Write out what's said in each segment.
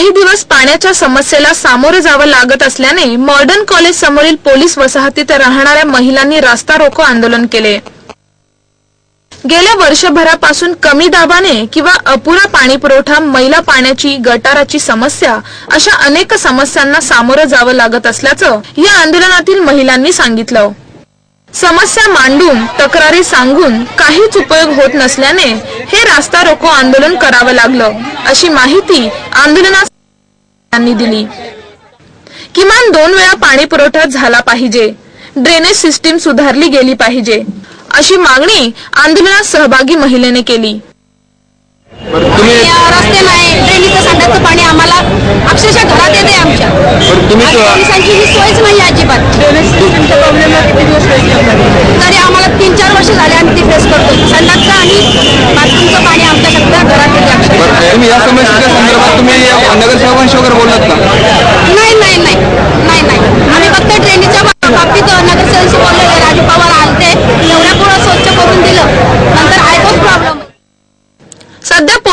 काही दिवस पाण्याच्या समस्येला सामोरे जावं लागत असल्याने मॉडर्न कॉलेज समोरील पोलीस वसाहतीत राहणाऱ्या महिलांनी रास्ता रोको आंदोलन केले. गेल्या वर्षभरापासून कमी दाबाने किंवा अपुरा पाणी पुरवठा मैला पाण्याची गटाराची समस्या अशा अनेक समस्यांना सामोरं जावं लागत असल्याचं या आंदोलनातील महिलांनी सांगितलं. समस्या मांडून तक्रारी सांगून काहीच उपयोग होत नसल्याने हे रास्ता रोको आंदोलन करावं लागलं अशी माहिती आंदोलनात दिली. किमान दोन वेळा पाणी पुरवठा झाला पाहिजे ड्रेनेज सिस्टीम सुधारली गेली पाहिजे अशी मागणी आंदोलनात सहभागी महिलेने केली. रस्ते नाही ड्रेनेजचं पाणी आम्हाला अक्षरशः घरात येते आमच्या. आणि पोलिसांची ही सोयच नाही अजिबात. तरी आम्हाला तीन चार वर्ष झाले आम्ही ते फेस करतो संडासचं आणि बाथरूमचं पाणी आमच्या सगळ्या घरात येते अक्षरशः. तुम्ही या समस्येच्या संदर्भात तुम्ही नगरसेवकांशी वगैरे बोललात का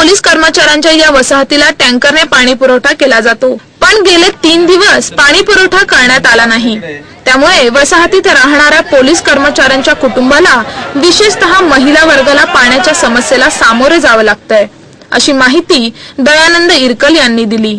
पोलीस कर्मचाऱ्यांच्या या वसाहतीला टँकरने पाणी पुरवठा केला जातो. पण गेले तीन दिवस पाणी पुरवठा करण्यात आला नाही. त्यामुळे वसाहतीत राहणाऱ्या पोलीस कर्मचाऱ्यांच्या कुटुंबाला विशेषतः महिला वर्गाला पाण्याच्या समस्येला सामोरे जावं लागतंय अशी माहिती दयानंद इरकल यांनी दिली.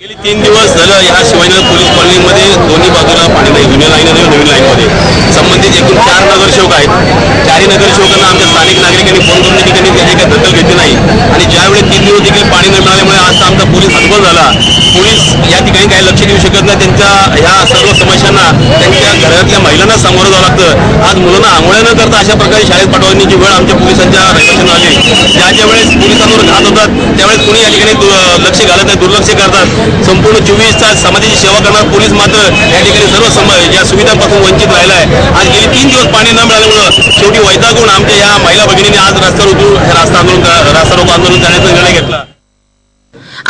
गेली तीन दिवस झालं या शिवाजीनगर पोलीस कॉलनीमध्ये दोन्ही बाजूला पाणी नाही जुन्या लाईन आणि नवीन लाईनमध्ये. संबंधित एकूण चार नगरसेवक आहेत. काही नगरसेवकांना आमच्या स्थानिक नागरिकांनी फोन करून ठिकाणी त्याची काही दखल घेतली नाही. आणि ज्यावेळी तीन दिवस देखील पाणी न मिळाल्यामुळे आज आमचा पोलीस हतबल झाला. पोलीस या ठिकाणी काही लक्ष देऊ शकत नाही. त्यांच्या ह्या सर्व समस्यांना त्यांच्या घरातल्या महिलांना सामोरं जावं लागतं. आज मुलांना आंघोळ्या न करता अशा प्रकारे शाळेत पाठवण्याची वेळ आमच्या पोलिसांच्या रक्षण आली ज्या ज्या वेळेस पोलिसांवर घात होतात त्यावेळेस कोणी या ठिकाणी दु- लक्ष घालत नाही दुर्लक्ष करतात. संपूर्ण चोवीस तास समाजाची सेवा करणार पोलीस मात्र या ठिकाणी सर्व समाज या सुविधांपासून वंचित राहिला आहे आज गेली तीन दिवस पाणी न मिळाल्यामुळं शेवटी वैतागून आमच्या या महिला भगिनीने आज रस्त्यावर उतरून रास्ता आंदोलन रास्ता रोको आंदोलन करण्याचा निर्णय घेतला.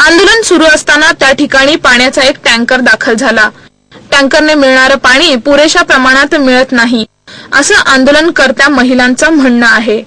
आंदोलन सुरू असताना त्या ठिकाणी पाण्याचा एक टँकर दाखल झाला. टँकरने मिळणारं पाणी पुरेशा प्रमाणात मिळत नाही. असं आंदोलनकर्त्या महिलांचं म्हणणं आहे.